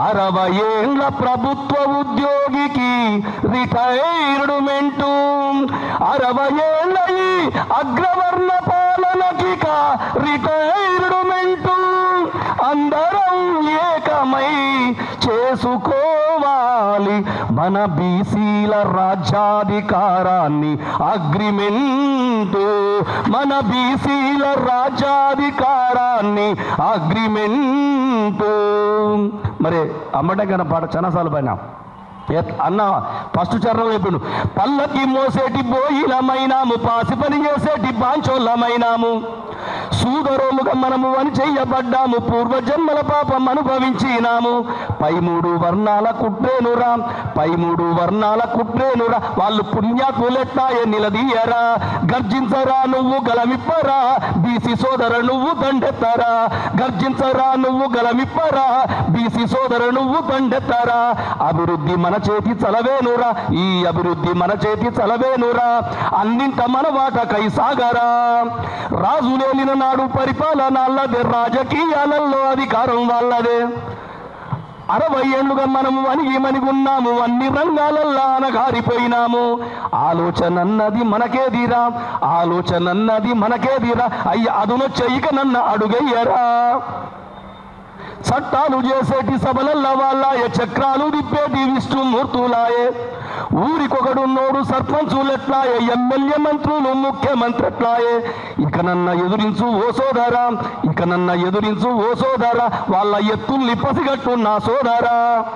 అరవై ఏళ్ళ ప్రభుత్వ ఉద్యోగికి రిటైర్మెంటు. అరవై ఏళ్ళ ఈ అగ్రవర్ణ పాలనకిక రిటైర్మెంటు. అందరం ఏకమై చేసుకోవాలి మన బీసీల రాజ్యాధికారాన్ని అగ్రిమెంటు. మన బీసీల రాజ్యాధికారాన్ని అగ్రిమెంటు. మరి అమ్మటే కన్నా పాట చాలాసార్లు పైన. అన్న ఫస్ట్ చరణం చెప్పిండు. పల్లకి మోసేటి బోయిలమైనాము పాసి పని చేసేటి బాంచోళ్ళమైనాము. సూదరోలుగా మనము అని చేయబడ్డాము. పూర్వజన్మల పాపం అనుభవించినాము. పై మూడు వర్ణాల కుట్రేనురా పై మూడు వర్ణాల కుట్రేనురా. వాళ్ళు పుణ్యాత్ములెట్టాయే నిలదీయరా. గర్జించరా నువ్వు గలమిప్పరా. బీసీ సోదర నువ్వు దండెత్తరా. గర్జించరా నువ్వు గలమిప్పరా. బీసీ సోదర నువ్వు దండెత్తరా. అభివృద్ధి మన చేతి చలవేనురా. ఈ అభివృద్ధి మన చేతి చలవేనురా. అన్నింట మన వాటకై సాగరా. రాజు లేనిన నాడు పరిపాలన అల్లదే రాజకీయాలలో అధికారం వాళ్ళదే. అరవై ఏళ్ళుగా మనము అణిగి మణిగున్నాము అన్ని రంగాలల్లా అనగారిపోయినాము ఆలోచన అన్నది మనకేదిరా ఆలోచన అన్నది మనకేదిరా అయ్య అదునొచ్చ ఇక నన్న అడుగయ్యరా. చట్టాలు చేసేటి సభలల్ల వాళ్ళాయ చక్రాలు తిప్పేటి విష్ణుమూర్తులాయే ఊరికొకడున్నోడు సర్పంచులెట్లాయే ఎమ్మెల్యే మంత్రులు ముఖ్యమంత్రి ఎట్లాయే ఇక నన్న ఎదురించు ఓ సోదరా ఇక నన్న ఎదురించు ఓ సోదరా వాళ్ళ ఎత్తుల్ని పసిగట్టు నా సోదరా.